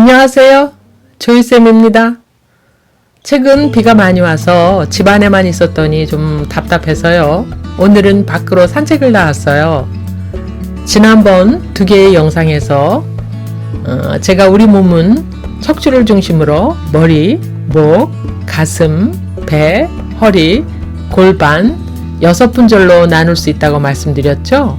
안녕하세요. 조이쌤입니다. 최근 비가 많이 와서 집 안에만 있었더니 좀 답답해서요. 오늘은 밖으로 산책을 나왔어요. 지난번 두 개의 영상에서 어, 제가 우리 몸은 척추를 중심으로 머리, 목, 가슴, 배, 허리, 골반 여섯 분절로 나눌 수 있다고 말씀드렸죠.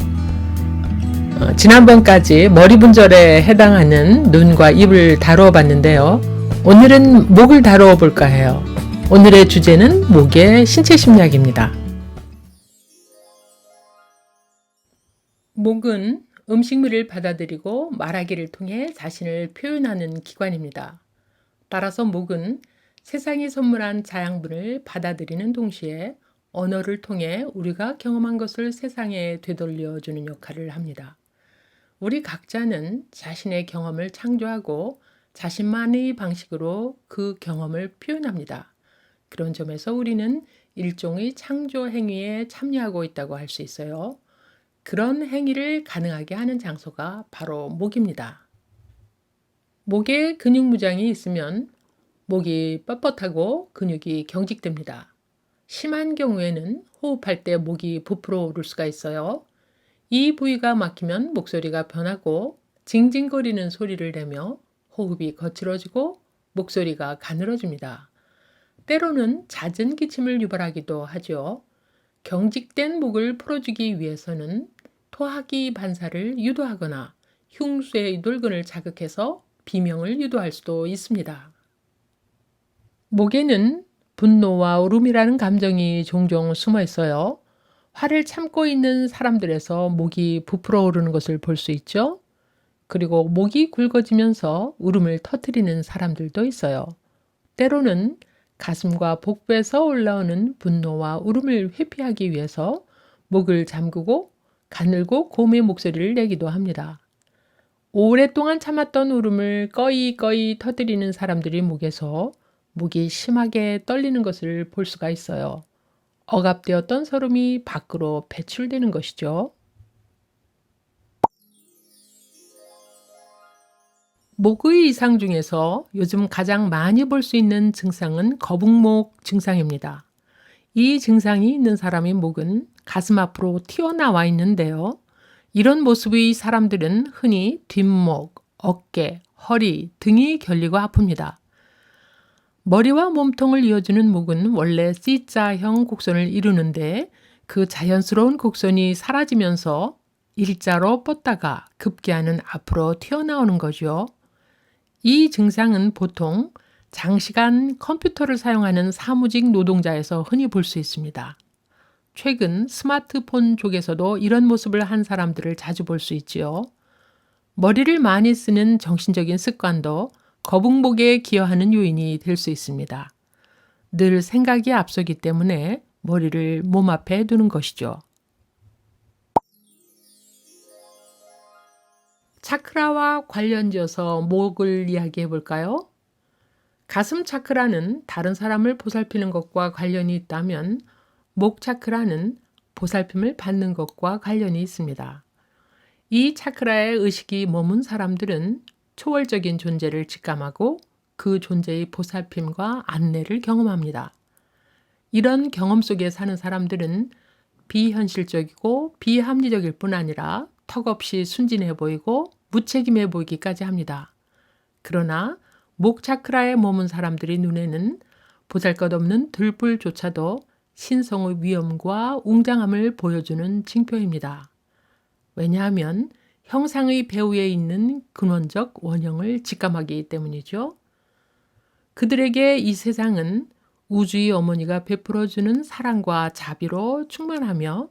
어, 지난번까지 머리 분절에 해당하는 눈과 입을 다루어 봤는데요. 오늘은 목을 다루어 볼까 해요. 오늘의 주제는 목의 신체 심리학입니다. 목은 음식물을 받아들이고 말하기를 통해 자신을 표현하는 기관입니다. 따라서 목은 세상이 선물한 자양분을 받아들이는 동시에 언어를 통해 우리가 경험한 것을 세상에 되돌려 주는 역할을 합니다. 우리 각자는 자신의 경험을 창조하고 자신만의 방식으로 그 경험을 표현합니다. 그런 점에서 우리는 일종의 창조 행위에 참여하고 있다고 할 수 있어요. 그런 행위를 가능하게 하는 장소가 바로 목입니다. 목에 근육 무장이 있으면 목이 뻣뻣하고 근육이 경직됩니다. 심한 경우에는 호흡할 때 목이 부풀어 오를 수가 있어요. 이 부위가 막히면 목소리가 변하고 징징거리는 소리를 내며 호흡이 거칠어지고 목소리가 가늘어집니다. 때로는 잦은 기침을 유발하기도 하죠. 경직된 목을 풀어주기 위해서는 토하기 반사를 유도하거나 흉쇄의 돌근을 자극해서 비명을 유도할 수도 있습니다. 목에는 분노와 울음이라는 감정이 종종 숨어 있어요. 화를 참고 있는 사람들에서 목이 부풀어 오르는 것을 볼 수 있죠. 그리고 목이 굵어지면서 울음을 터뜨리는 사람들도 있어요. 때로는 가슴과 복부에서 올라오는 분노와 울음을 회피하기 위해서 목을 잠그고 가늘고 고음의 목소리를 내기도 합니다. 오랫동안 참았던 울음을 꺼이꺼이 터뜨리는 사람들이 목에서 목이 심하게 떨리는 것을 볼 수가 있어요. 억압되었던 서름이 밖으로 배출되는 것이죠. 목의 이상 중에서 요즘 가장 많이 볼 수 있는 증상은 거북목 증상입니다. 이 증상이 있는 사람의 목은 가슴 앞으로 튀어나와 있는데요. 이런 모습의 사람들은 흔히 뒷목, 어깨, 허리 등이 결리고 아픕니다. 머리와 몸통을 이어주는 목은 원래 C자형 곡선을 이루는데 그 자연스러운 곡선이 사라지면서 일자로 뻗다가 급기야는 앞으로 튀어나오는 거죠. 이 증상은 보통 장시간 컴퓨터를 사용하는 사무직 노동자에서 흔히 볼 수 있습니다. 최근 스마트폰 쪽에서도 이런 모습을 한 사람들을 자주 볼 수 있지요. 머리를 많이 쓰는 정신적인 습관도 거북목에 기여하는 요인이 될 수 있습니다. 늘 생각이 앞서기 때문에 머리를 몸 앞에 두는 것이죠. 차크라와 관련지어서 목을 이야기해 볼까요? 가슴 차크라는 다른 사람을 보살피는 것과 관련이 있다면 목 차크라는 보살핌을 받는 것과 관련이 있습니다. 이 차크라의 의식이 머문 사람들은 초월적인 존재를 직감하고 그 존재의 보살핌과 안내를 경험합니다. 이런 경험 속에 사는 사람들은 비현실적이고 비합리적일 뿐 아니라 턱없이 순진해 보이고 무책임해 보이기까지 합니다. 그러나 목 차크라에 머문 사람들의 눈에는 보잘것없는 들불조차도 신성의 위엄과 웅장함을 보여주는 징표입니다. 왜냐하면 형상의 배후에 있는 근원적 원형을 직감하기 때문이죠. 그들에게 이 세상은 우주의 어머니가 베풀어주는 사랑과 자비로 충만하며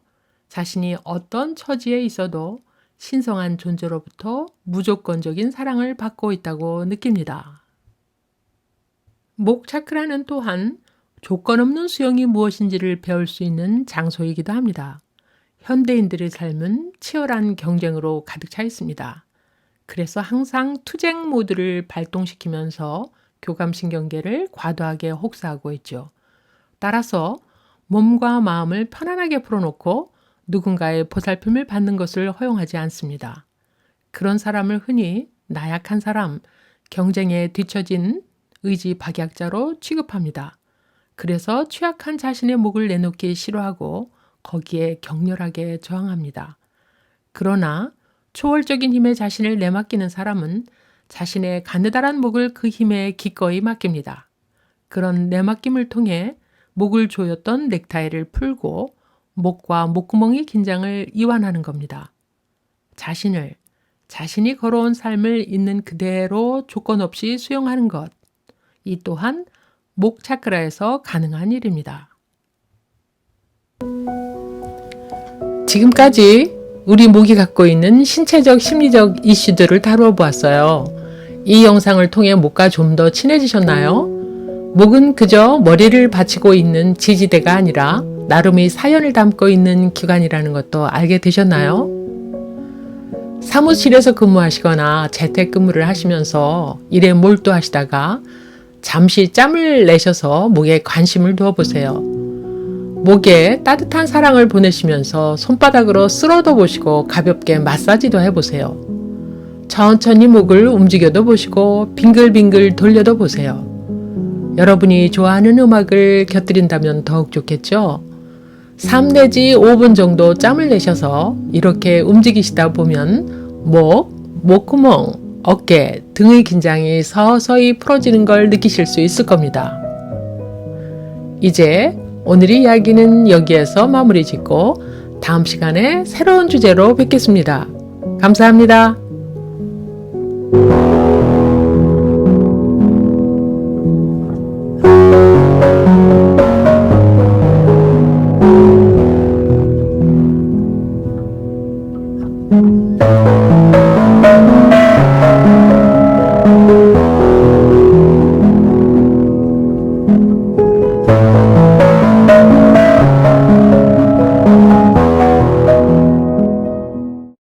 자신이 어떤 처지에 있어도 신성한 존재로부터 무조건적인 사랑을 받고 있다고 느낍니다. 목 차크라는 또한 조건 없는 수용이 무엇인지를 배울 수 있는 장소이기도 합니다. 현대인들의 삶은 치열한 경쟁으로 가득 차 있습니다. 그래서 항상 투쟁 모드를 발동시키면서 교감신경계를 과도하게 혹사하고 있죠. 따라서 몸과 마음을 편안하게 풀어놓고 누군가의 보살핌을 받는 것을 허용하지 않습니다. 그런 사람을 흔히 나약한 사람, 경쟁에 뒤처진 의지 박약자로 취급합니다. 그래서 취약한 자신의 목을 내놓기 싫어하고 거기에 격렬하게 저항합니다. 그러나 초월적인 힘에 자신을 내맡기는 사람은 자신의 가느다란 목을 그 힘에 기꺼이 맡깁니다. 그런 내맡김을 통해 목을 조였던 넥타이를 풀고 목과 목구멍의 긴장을 이완하는 겁니다. 자신을, 자신이 걸어온 삶을 있는 그대로 조건 없이 수용하는 것. 이 또한 목 차크라에서 가능한 일입니다. 지금까지 우리 목이 갖고 있는 신체적, 심리적 이슈들을 다루어 보았어요. 이 영상을 통해 목과 좀 더 친해지셨나요? 목은 그저 머리를 받치고 있는 지지대가 아니라 나름의 사연을 담고 있는 기관이라는 것도 알게 되셨나요? 사무실에서 근무하시거나 재택근무를 하시면서 일에 몰두하시다가 잠시 짬을 내셔서 목에 관심을 두어 보세요. 목에 따뜻한 사랑을 보내시면서 손바닥으로 쓸어도 보시고 가볍게 마사지도 해보세요. 천천히 목을 움직여도 보시고 빙글빙글 돌려도 보세요. 여러분이 좋아하는 음악을 곁들인다면 더욱 좋겠죠? 3 내지 5분 정도 짬을 내셔서 이렇게 움직이시다 보면 목, 목구멍, 어깨 등의 긴장이 서서히 풀어지는 걸 느끼실 수 있을 겁니다. 이제 오늘의 이야기는 여기에서 마무리 짓고 다음 시간에 새로운 주제로 뵙겠습니다. 감사합니다.